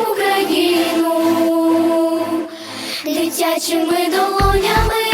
Україну, дитячими долонями.